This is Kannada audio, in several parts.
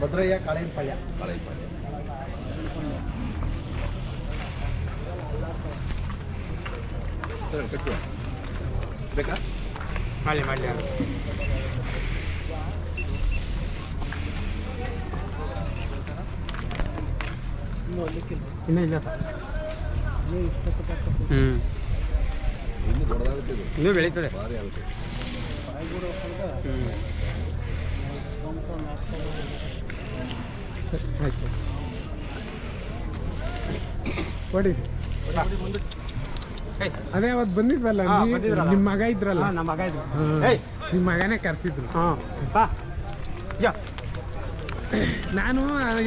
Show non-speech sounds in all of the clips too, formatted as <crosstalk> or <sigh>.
ಭದ್ರಯ್ಯ ಕಾಳೇನಪಾಳ್ಯ ಬಾಳೆಪಲ್ಲೆ ಸರ್ ಕಟ್ಟು ಬೇಕಾ? ಮಾಡಲಿ ಮಾಡಲಿ ಇನ್ನೂ ಇಲ್ಲ. ಹ್ಞೂ ಇನ್ನೂ ದೊಡ್ಡದಾಗುತ್ತೆ ಇನ್ನೂ ಬೆಳೀತದೆ. ಭಾರಿ ಆಗುತ್ತೆ. ಹ್ಞೂ ಸರಿ ಆಯ್ತು ಕೊಡಿ ಅದೇ ಅವತ್ತು ಬಂದಿದ್ವಲ್ಲ. ನಿಮ್ಮ ಮಗ ಇದ್ರಲ್ಲ. ನಮ್ಮ ಮಗ ಇದ್ರು. ನಿಮ್ಮ ಮಗನೇ ಕರ್ಸಿದ್ರು. ಹಾಂ ಬಾ. ಯಾ. ನಾನು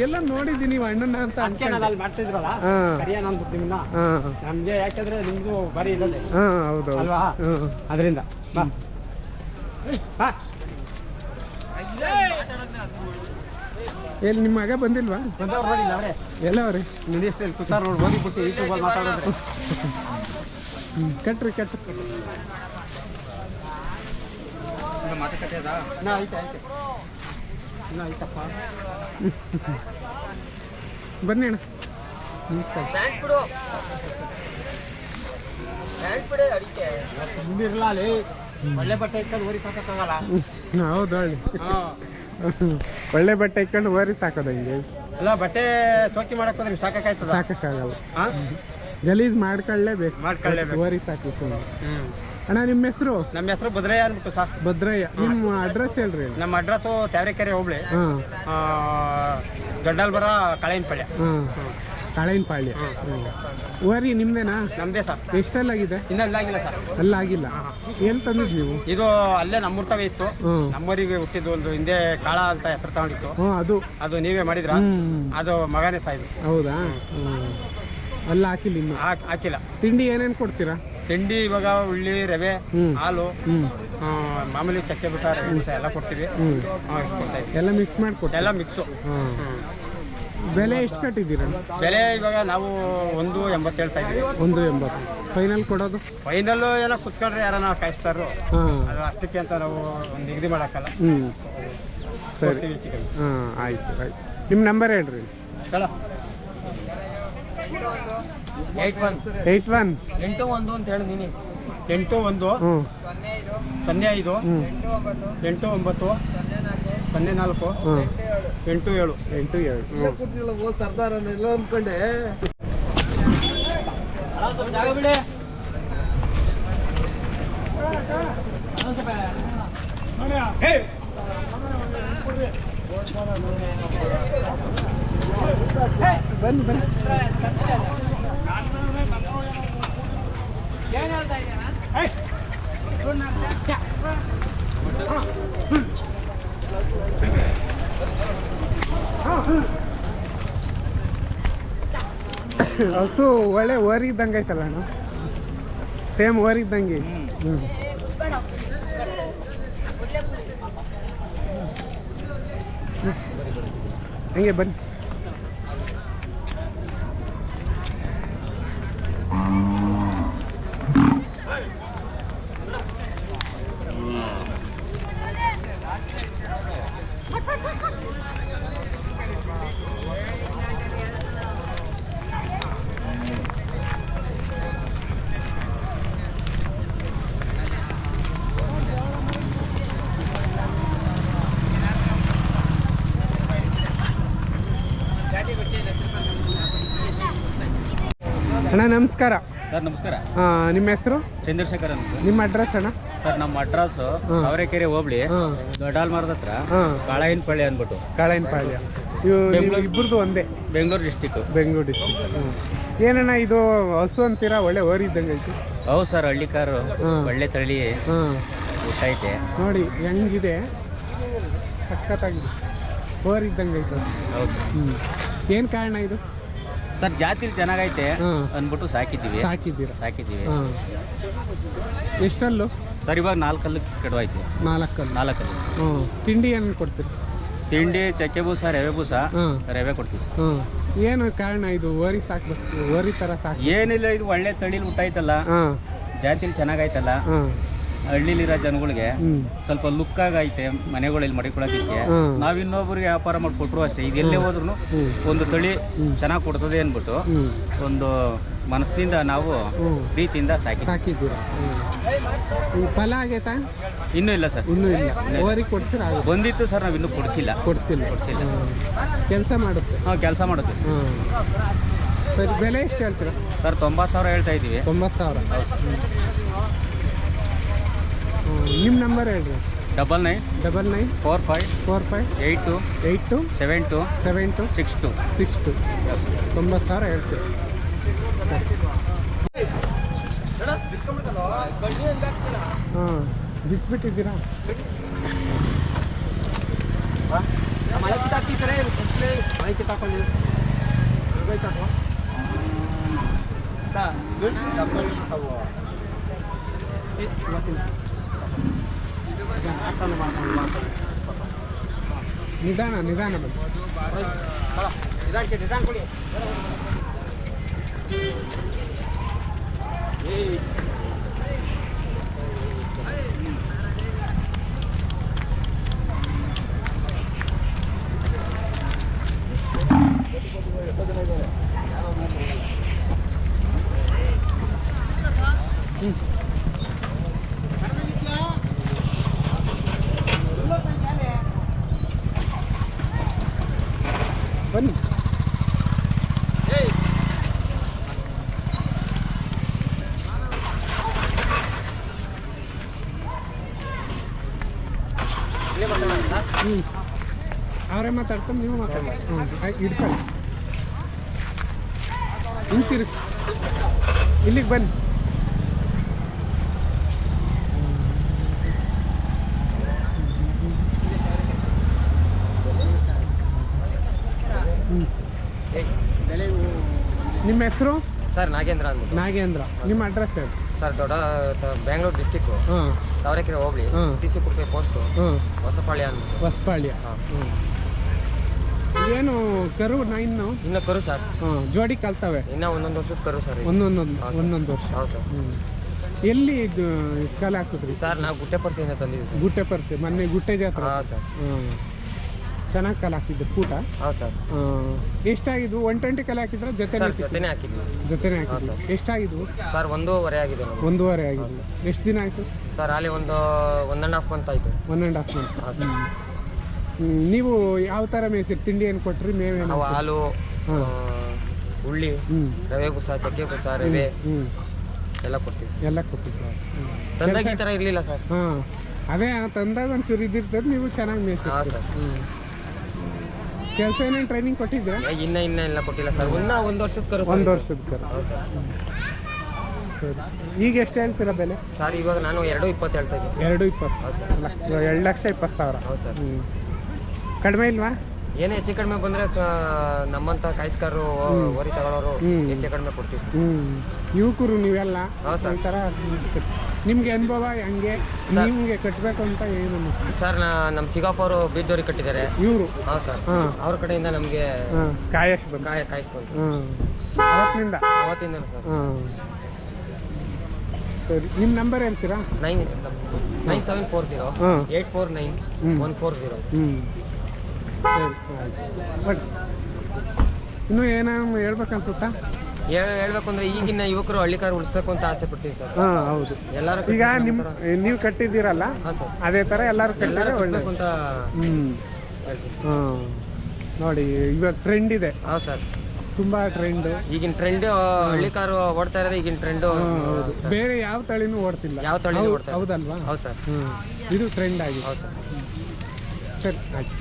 ಎಲ್ಲ ನೋಡಿದ್ದೀನಿ ನೀವು ಅಣ್ಣನ ಅಂತ ಅದಕ್ಕೆ ನಾನು ಅಲ್ಲಿ ಮಾಡ್ತಿದ್ರಲ್ಲ? ಹಾ. ಕರಿಯೋಣ ಅಂದ್ಬಿಟ್ಟು ನಿಮ್ಮನ್ನ ಹಾಂ. ನಮಗೆ ಯಾಕೆಂದ್ರೆ ನಿಮ್ಮದು ಬರೀ ಇಲ್ಲದೆ. ಹಾಂ ಹೌದು ಅಲ್ವಾ? ಅದರಿಂದ. ಬಾ. ಬಾ. ಎಲ್ಲಿ ನಿಮ್ಮ ಮಗ ಬಂದಿಲ್ವಾ? ಎಲ್ಲ ಕಟ್ರಿ ಕಟ್ ಬನ್ನಿ ಅಣ್ಣ. ಹೌದು ಹೇಳಿ <laughs> ಒಳ್ಳೆ ಬಟ್ಟೆ ಇಟ್ಕೊಂಡು ಓರಿ ಸಾಕೋದು ಹಿಂಗೆ. ಅಲ್ಲ ಬಟ್ಟೆ ಸೋಕಿ ಮಾಡಕ್ ಹೋದ್ರೆ ಸಾಕಾಗಲ್ಲ. ಹಾಂ ಗಲೀಜ್ ಮಾಡ್ಕೊಳ್ಳೇಬೇಕು. ಮಾಡ್ಕೊಳ್ಳೇಬೇಕು. ಓರಿ ಸಾಕಿತ್ತು. ಅಣ್ಣ ನಿಮ್ಮ ಹೆಸರು? ನಮ್ಮ ಹೆಸರು ಭದ್ರಯ್ಯ ಅಂದ್ಬಿಟ್ಟು ಸಾ. ಭದ್ರಯ್ಯ. ನಿಮ್ಮ ಅಡ್ರೆಸ್ ಹೇಳ್ರಿ. ನಮ್ಮ ಅಡ್ರೆಸ್ಸು ತ್ಯಾವರೆಕೆರೆ ಹೋಬಳಿ. ಹಾಂ ದೊಡ್ಡಲ್ಬರ ಪಳ್ಯ ಹಾಂ ಕಾಳಿನ ಪಾಳ್ಯ. ಓರಿ ನಿಮ್ದೇನಾ? ನಮ್ದೇ ಸರ್. ಎಷ್ಟಲ್ಲಾಗಿದೆ? ಇನ್ನೂ ಇಲ್ಲಾಗಿಲ್ಲ ಸರ್. ಅಲ್ಲ ಆಗಿಲ್ಲ. ಎಲ್ಲಿ ತಂದಿದ್ ನೀವು? ಇದು ಅಲ್ಲೇ ನಮ್ಮೂರ್ತವೇ ಇತ್ತು. ನಮ್ಮೂರಿಗೆ ಹುಟ್ಟಿದ್ದು ಒಂದು ಹಿಂದೆ ಕಾಳ ಅಂತ ಹೆಸರು ತಗೊಂಡಿತ್ತು. ಹ್ಞೂ ಅದು. ಅದು ನೀವೇ ಮಾಡಿದ್ರ? ಅದು ಮಗನೇ ಸಾಯ್ದು. ಹೌದಾ? ಅಲ್ಲ ಹಾಕಿಲ್ಲ ಇನ್ನು? ಹಾಕ್- ಹಾಕಿಲ್ಲ. ತಿಂಡಿ ಏನೇನು ಕೊಡ್ತೀರಾ? ತಿಂಡಿ ಇವಾಗ ಉಳ್ಳಿ ರವೆ ಹಾಲು ಆ, ಮಾಮೂಲಿ ಚಕ್ಕೆ ಬಸ ರವೆ ಬುಸ ಎಲ್ಲ ಕೊಡ್ತೀವಿ. ಹ್ಞೂ ಆ, ಇಷ್ಟು ಕೊಡ್ತಾ ಇದ್ದೀವಿ. ಎಲ್ಲ ಮಿಕ್ಸ್ ಮಾಡಿ ಕೊಡ್ತೀರಾ ಎಲ್ಲ ಮಿಕ್ಸು ಬೆಲೆ ಎಷ್ಟು ಕಟ್ಟಿದ್ದೀರಾ? ಬೆಲೆ ಇವಾಗ ನಾವು ಒಂದು ಎಂಬತ್ತು ಹೇಳ್ತಾ ಇದ್ದೀವಿ. ಒಂದು ಎಂಬತ್ತು. ಫೈನಲ್ ಕೊಡೋದು? ಫೈನಲ್ಲು ಏನೋ ಕುತ್ಕೊಂಡ್ರೆ ಯಾರನ್ನ ಕಾಯಿಸ್ತಾರೋ ಹಾಂ. ಅದು ಅಷ್ಟಕ್ಕೆ ಅಂತ ನಾವು ಒಂದು ನಿಗದಿ ಮಾಡೋಕ್ಕಲ್ಲ. ಹ್ಞೂ ಸರಿ. ಕೊಡ್ತೀವಿ ಚಿಕನ್. ಹಾಂ ಆಯಿತು ಆಯ್ತು. ನಿಮ್ಮ ನಂಬರ್ ಹೇಳ್ರಿ. ಚಲೋ ಏಟ್ ಒನ್. Eight one. ಎಂಟು ಒಂದು ಅಂತ ಹೇಳಿ ನೀನು ಎಂಟು ಒಂದು ಹ್ಞೂ ಸೊನ್ನೆ ಐದು ಹ್ಞೂ ಎಂಟು ಒಂಬತ್ತು ಸೊನ್ನೆ ನಾಲ್ಕು. ಎಂಟು ಏಳು. ಎಂಟು ಏಳು. ಸರ್ದಾರ ಎಲ್ಲ ಬಿಡಿ ಬನ್ನಿ ಬನ್ನಿ ಏನ್ ಹೇಳ್ತಾ ಇದ್ದೀರಾ? ಹಸು ಒಳ್ಳೆ ಓರಿ ಇದ್ದಂಗೆ ಐತಲ್ಲ ಅಣ್ಣ ಸೇಮ್ ಓರಿ ಇದ್ದಂಗೆ ಐತೆ. ಹ್ಞೂ ಹಂಗೆ ಬನ್ನಿ ಅಣ್ಣ ನಮಸ್ಕಾರ. ಸರ್ ನಮಸ್ಕಾರ. ನಿಮ್ಮ ಹೆಸರು? ಚಂದ್ರಶೇಖರ್ ಅಂತ. ನಿಮ್ಮ ಅಡ್ರೆಸ್ ಅಣ್ಣ? ಸರ್ ನಮ್ಮ ಅಡ್ರೆಸ್ ಅವರೇಕೆರೆ ಹೋಬಳಿ ದೊಡ್ಡಾಲ್ ಮರದ ಹತ್ರ ಹಾಂ. ಕಾಳಾಯಿನಪಳ್ಳಿ ಅಂದ್ಬಿಟ್ಟು. ಇವು ಬೆಂಗ್ಳೂರು- ಇಬ್ಬರದು ಒಂದೇ? ಬೆಂಗಳೂರು ಡಿಸ್ಟಿಕ್ ಬೆಂಗಳೂರು ಡಿಸ್ಟಿಕ್ ಏನಣ್ಣ ಇದು ಹಸು ಅಂತೀರಾ ಒಳ್ಳೆ ಓರಿ ಇದ್ದಂಗೆ ಐತಿ? ಹೌದು ಸರ್ ಹಳ್ಳಿ ಕಾರು ಒಳ್ಳೆ ತಳಿ. ಊಟ ಐತೆ ನೋಡಿ ಹೆಂಗಿದೆ? ಸಖತ್ತಾಗಿದೆ. ಓರ್ ಇದ್ದಂಗೆ ಐತೆ ಹೌದು ಸರ್. ಏನು ಕಾರಣ ಇದು? ಸರ್ ಜಾತಿಲಿ ಚೆನ್ನಾಗೈತೆ ಹಾಂ. ಅಂದ್ಬಿಟ್ಟು ಸಾಕಿದ್ದೀವಿ. ಸಾಕಿದ್ದೀರಾ? ಸಾಕಿದ್ದೀವಿ. ಹಾಂ. ಎಷ್ಟಲ್ಲು? ಸರ್ ಇವಾಗ ನಾಲ್ಕಲ್ಲು ಕಡುವಾಯ್ತು. ನಾಲ್ಕಲ್ಲು. ನಾಲ್ಕಲ್ಲು. ಹ್ಞೂ. ತಿಂಡಿ ಏನು ಕೊಡ್ತೀರಿ? ತಿಂಡಿ ಚಕ್ಕೆ ಬೂಸ ರವೆ ಬೂಸ ಹಾಂ. ರವೆ ಕೊಡ್ತೀವಿ ಸರ್. ಹಾಂ ಏನು ಕಾರಣ ಇದು? ಓರಿ ಸಾಕ್ಬೇಕು ಓರಿ ಥರ ಸಾಕು ಏನಿಲ್ಲ ಇದು ಒಳ್ಳೆ ತಳಿಲಿ ಊಟ ಐತಲ್ಲ. ಹಾಂ. ಜಾತಿಲಿ ಚೆನ್ನಾಗೈತಲ್ಲ. ಹಾಂ. ಹಳ್ಳಿಲಿರೋ ಜನಗಳಿಗೆ ಸ್ವಲ್ಪ ಲುಕ್ ಆಗೈತೆ ಮನೆಗಳಲ್ಲಿ ಮಡಿಕೊಳ್ಳೋದಿಕ್ಕೆ. ನಾವ್ ಇನ್ನೊಬ್ರಿಗೆ ವ್ಯಾಪಾರ ಮಾಡಿಕೊಟ್ರು ಅಷ್ಟೇ. ಇದು ಎಲ್ಲೇ ಹೋದ್ರು ಒಂದು ತಳಿ ಚೆನ್ನಾಗಿ ಕೊಡ್ತದೆ ಅಂದ್ಬಿಟ್ಟು ಒಂದು ಮನಸ್ಸಿನಿಂದ ನಾವು ಪ್ರೀತಿಯಿಂದ ಸಾಕಿ ಸಾಕಿದ್ದೀರಾ? ಫಲ ಆಗೈತಾ? ಇನ್ನೂ ಇಲ್ಲ ಸರ್. ಇನ್ನೂ ಇಲ್ಲ. ಕೊಡ್ತೀರಾ? ಬಂದಿತ್ತು ಸರ್ ನಾವು ಇನ್ನೂ ಕೊಡಿಸಿಲ್ಲ. ಕೊಡ್ಸಿಲ್ಲ. ಕೊಡ್ಸಿಲ್ಲ ಕೆಲಸ ಮಾಡುತ್ತೆ? ಹಾಂ ಕೆಲಸ ಮಾಡುತ್ತೆ ಸರ್. ಸರಿ ಬೆಲೆ ಎಷ್ಟು ಹೇಳ್ತೀರಾ? ಸರ್ ತೊಂಬತ್ತು ಸಾವಿರ ಹೇಳ್ತಾ ಇದ್ದೀವಿ. ತೊಂಬತ್ತು ಸಾವಿರ. ನಿಮ್ಮ ನಂಬರ್ ಹೇಳ್ರಿ. Double nine double nine four five four five eight two eight two seven two seven two six two six two ತೊಂಬತ್ತು ಸಾವಿರ ಹೇಳ್ತೀವಿ. ಹಾಂ ಬಿಸ್ಬಿಟ್ಟಿದ್ದೀರಾ? ಮಾಹಿತಿ ತಗೊಂಡು. ನಿಧಾನ ನಿಧಾನ ಬನ್ನಿ ಬನ್ನಿ. ಹ್ಞೂ ಅವರೇ ಮಾತಾಡ್ಕೊಂಡು ನೀವು ಮಾತಾಡಿ ಹ್ಞೂ ಇಡ್ಕೊಳ್ಳಿ. ಹಿಂತಿರುಗಿ. ಇಲ್ಲಿಗೆ ಬನ್ನಿ ಹ್ಞೂ ನಿಮ್ಮ ಹೆಸರು? ಸರ್ ನಾಗೇಂದ್ರ ಅಂದ್ಬಿಟ್ಟು. ನಾಗೇಂದ್ರ. ನಿಮ್ಮ ಅಡ್ರೆಸ್ ಹೇಳಿ. ಸರ್ ದೊಡ್ಡ ಬೆಂಗಳೂರು ಡಿಸ್ಟಿಕ್ ಹಾಂ. ತಾವರೆಕೆರೆ ಹೋಬಳಿ ಹ್ಮ್. ಸಿ ಸಿ ಕುರ್ಪೆ ಪೋಸ್ಟ್ ಹಾಂ. ಹೊಸಪಾಳ್ಯ ಅಂದ್ಬಿಟ್ಟು. ಹೊಸಪಾಳ್ಯ. ಹಾಂ. ಹ್ಞೂ ಏನು ಕರು ಇನ್ನು? ಇನ್ನು ಕರು ಸರ್. ಹಾಂ ಜೋಡಿ ಕಲ್ತವೆ? ಇನ್ನ ಒಂದೊಂದು ವರ್ಷದ ಕರು ಸರ್ ಇದು. ಒಂದೊಂದೊಂದು. ಒಂದೊಂದು ವರ್ಷ. ಹೌದು ಸರ್. ಹ್ಞೂ ಎಲ್ಲಿ ಇದು ಕಾಲ ಹಾಕಿದ್ರಿ? ಸರ್ ನಾವು ಗುಟ್ಟೆ ಪರಿಚಯದಿಂದ ತಂದಿದ್ದೀವಿ ಗುಟ್ಟೆ ಪರ್ಸಿ ಮೊನ್ನೆ ಗುಟ್ಟೆ ಜಾತ್ರೆ. ಹಾಂ ಸರ್. ಹಾಂ ಚೆನ್ನಾಗಿ ಕಲ್ ಹಾಕಿದ್ದು ಕೂಟ. ಹೌದು ಸರ್. ಎಷ್ಟಾಗಿದ್ವು? ಒನ್ ಟ್ವೆಂಟಿ ಕಲ್ ಹಾಕಿದ್ರೆ? ಜೊತೆ ಸರ್ ಜೊತೆನೇ ಹಾಕಿದ್ವಿ. ಜೊತೆನೇ ಹಾಕಿದ್ರು? ಎಷ್ಟಾಗಿದ್ವು? ಸರ್ ಒಂದೂವರೆ ಆಗಿದೆ ನಮ್ಗೆ ಒಂದೂವರೆ ಆಗಿದೆ. ಎಷ್ಟು ದಿನ ಆಯಿತು? ಸರ್ ಅಲ್ಲಿ ಒಂದು ಒನ್ ಆ್ಯಂಡ್ ಹಾಫ್ ಮಂತ್ ಆಯಿತು. ಒನ್ ಆ್ಯಂಡ್ ಹಾಫ್ ಮಂತ್ ಹಾಂ ಸರ್. ನೀವು ಯಾವ ಥರ ಮೇಯ್ಸಿರಿ? ತಿಂಡಿ ಏನು ಕೊಟ್ರಿ? ಮೇವೇನು ನಾವು ಹಾಲು ಹಾಂ. ಆ, ಉಳ್ಳಿ ಹ್ಞೂ ರವೆ ಕುಸ ಚಕ್ಕೆ ಬುಸ ರವೆ ಹ್ಞೂ ಎಲ್ಲ ಕೊಡ್ತೀವಿ ಸರ್. ಎಲ್ಲ ಕೊಟ್ಟಿದ್ರು ತಂದಾಗ ಈ ಥರ ಇರಲಿಲ್ಲ ಸರ್. ಹಾಂ. ಅದೇ ತಂದಾಗ ಒಂಚೂರು ಇದ್ದಿರ್ತದೆ ನೀವು ಚೆನ್ನಾಗಿ ಮೇಸಿ ಹಾಂ ಸರ್. ಹ್ಞೂ ಕೆಲಸ ಏನೇನು ಟ್ರೈನಿಂಗ್ ಕೊಟ್ಟಿದ್ದೆ ಏ, ಇನ್ನ ಇನ್ನ ಇಲ್ಲ ಕೊಟ್ಟಿಲ್ಲ ಸರ್ ಇನ್ನ ಒಂದು ವರ್ಷದ ಕರು ಒಂದು. ವರ್ಷದ ಕರ. ಸರ್. ಈಗ ಎಷ್ಟು ಹೇಳ್ತೀರಾ ಬೆಲೆ? ಸರ್ ಇವಾಗ ನಾನು ಎರಡು ಇಪ್ಪತ್ತು ಹೇಳ್ತಾ ಇದ್ದೀನಿ. ಎರಡು ಇಪ್ಪತ್ತು. ಹೌದು ಸರ್ ಲ- ಎರಡು ಲಕ್ಷ ಇಪ್ಪತ್ತು ಸಾವಿರ. ಹೌದು ಸರ್ ಹ್ಞೂ ಕಡಿಮೆ ಇಲ್ವಾ? ಏನೇ ಹೆಚ್ಚು ಕಡಿಮೆ ಬಂದ್ರೆ ನಮ್ಮಂತ ಕಾಯಿಸ್ಕಾರರು ಹೊರಿ ತಗೊಳ್ಳೋರು ಹೆಚ್ಚು ಕಡಿಮೆ ಕೊಡ್ತೀವಿ ಸರ್. ಯುವಕರು ನೀವೆಲ್ಲ ನಿಮ್ಗೆ ಸರ್. ಈ ಥರ ನಿಮಗೆ ಅನುಭವ ಹೆಂಗೆ? ನಿಮಗೆ ಕಟ್ಟಬೇಕು ಅಂತ ಏನು ಸರ್ ನಾ ನಮ್ಮ ಚಿಕ್ಕಪ್ಪ ಅವರು ಬೀದ್ದೋರಿ ಕಟ್ಟಿದ್ದಾರೆ. ಇವರು? ಹಾ ಸರ್. ಹಾಂ. ಅವ್ರ ಕಡೆಯಿಂದ ನಮಗೆ ಕಾಯಿಸ್ಬೇಕು ಕಾಯಶ್ ಬಂದು ಕಾಯ ಕಾಯಿಸ್ಕೊಂಡು ಹಾಂ ಅವತ್ತಿನಿಂದ ಅವತ್ತಿಂದ ಸರ್. ಹಾಂ. ಸರಿ. ನಿಮ್ಮ ನಂಬರ್ ಹೇಳ್ತೀರಾ? Nine nine seven four zero ಹಾಂ. ಏಯ್ಟ್ ಫೋರ್ ನೈನ್ ಹ್ಮ್. One four zero. ಹ್ಞೂ ಬಟ್ ಇನ್ನೂ ಏನಾದ್ರು ಹೇಳ್ಬೇಕನ್ಸುತ್ತಾ? ಹೇಳ್ಬೇಕು ಅಂದ್ರೆ ಈಗಿನ ಯುವಕರು ಹಳ್ಳಿಕಾರ ಉಳಿಸ್ಬೇಕು ಅಂತ ಆಸೆ ಪಡ್ತೀವಿ ಸರ್. ಹಾಂ ಹೌದು. ಎಲ್ಲರೂ ಈಗ ನಿಮ್ಮ ನೀವು ಕಟ್ಟಿದ್ದೀರಲ್ಲ? ಹಾಂ ಸರ್. ಅದೇ ತರ ಎಲ್ಲರೂ ಕಟ್ಟಿದ್ರೆ ಒಳ್ಳೆ ಹ್ಮ್. ಅಂತ ಹೇಳ್ತೀವಿ ನೋಡಿ ಇವಾಗ ಟ್ರೆಂಡ್ ಇದೆ. ಸರ್. ತುಂಬ ಟ್ರೆಂಡ್ ಈಗಿನ ಟ್ರೆಂಡ್ ಹಳ್ಳಿಕಾರು ಓಡ್ತಾ ಇರೋದು ಈಗಿನ ಟ್ರೆಂಡ್ ಹೌದು. ಬೇರೆ ಯಾವ ತಳಿನೂ ಓಡ್ತಿಲ್ಲ. ಯಾವ ತಳಿ ಓಡ್ತಾ ಹೌದಲ್ವಾ? ಹೌದು ಸರ್. ಇದು ಟ್ರೆಂಡ್ ಆಗಿದೆ. ಹೌದು ಸರ್. ಸರಿ ಆಯ್ತು.